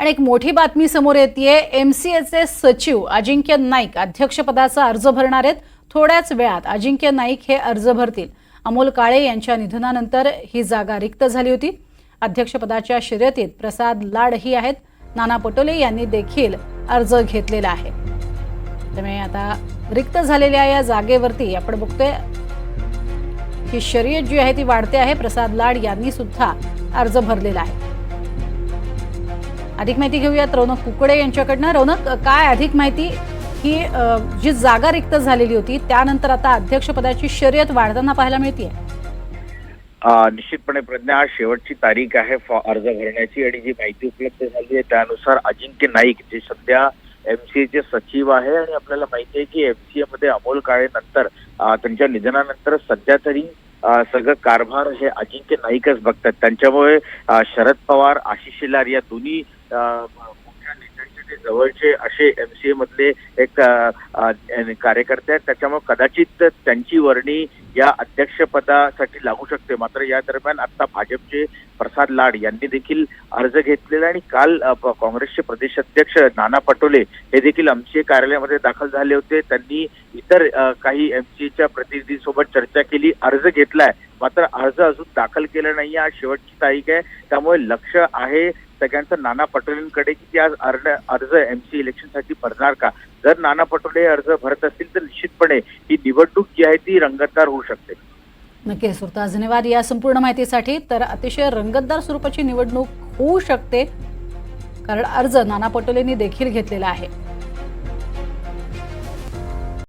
आणि एक मोठी बातमी समोर येते एम सी एचे सचिव अजिंक्य नाईक अध्यक्षपदाचा अर्ज भरणार आहेत. थोड्याच वेळात अजिंक्य नाईक हे अर्ज भरतील. अमोल काळे यांच्या निधनानंतर ही जागा रिक्त झाली होती. अध्यक्षपदाच्या शर्यतीत प्रसाद लाडही आहेत. नाना पटोले यांनी देखील अर्ज घेतलेला आहे. त्यामुळे आता रिक्त झालेल्या या जागेवरती आपण बघतोय ही शर्यत जी आहे ती वाढते आहे. प्रसाद लाड यांनी सुद्धा अर्ज भरलेला आहे. अधिक माहिती घेऊयात. रौनक कुकडे यांच्याकडनं. रौनक काय अधिक माहिती? ही जी जागा रिक्त झालेली होती त्यानंतर आता अध्यक्षपदाची शर्यत वाढताना पाहायला मिळते निश्चितपणे प्रज्ञा आज शेवटची तारीख आहे फॉ- अर्ज भरण्याची आणि जी माहिती उपलब्ध झाली आहे त्यानुसार अजिंक्य नाईक जे सध्या एमसीएचे सचिव आहे आणि आपल्याला माहिती आहे की एमसीए मध्ये अमोल काळे नंतर त्यांच्या निधनानंतर सध्या तरी सगळं कारभार हे अजिंक्य नाईकच बघतात. त्यांच्यामुळे शरद पवार आशिष शेलार या दोन्ही ते जवळचे असे एमसीए मधले एक कार्यकर्ते आहेत. त्याच्यामुळे कदाचित त्यांची वर्णी या अध्यक्षपदासाठी लागू शकते. मात्र या दरम्यान आता भाजपचे प्रसाद लाड यांनी देखील अर्ज घेतलेला आणि काल काँग्रेसचे प्रदेश अध्यक्ष नाना पटोले हे देखील एमसीए कार्यालयामध्ये दाखल झाले होते. त्यांनी इतर काही एमसीएच्या प्रतिनिधींसोबत चर्चा केली. अर्ज घेतलाय. मात्र अर्ज अजून दाखल केला नाही आज शेवटची तारीख आहे. त्यामुळे लक्ष आहे सगळ्यांचं. नाना पटोलेंकडे की ते आज अर्ज अर्ज एमसी इलेक्शनसाठी भरणार का? जर नाना पटोले अर्ज भरत असतील तर निश्चितपणे ही निवडणूक जी आहे ती रंगतदार होऊ शकते. नक्की सुरताज धन्यवाद या संपूर्ण माहितीसाठी. तर अतिशय रंगतदार स्वरूपाची निवडणूक होऊ शकते कारण अर्ज नाना पटोलेंनी देखील घेतलेला आहे.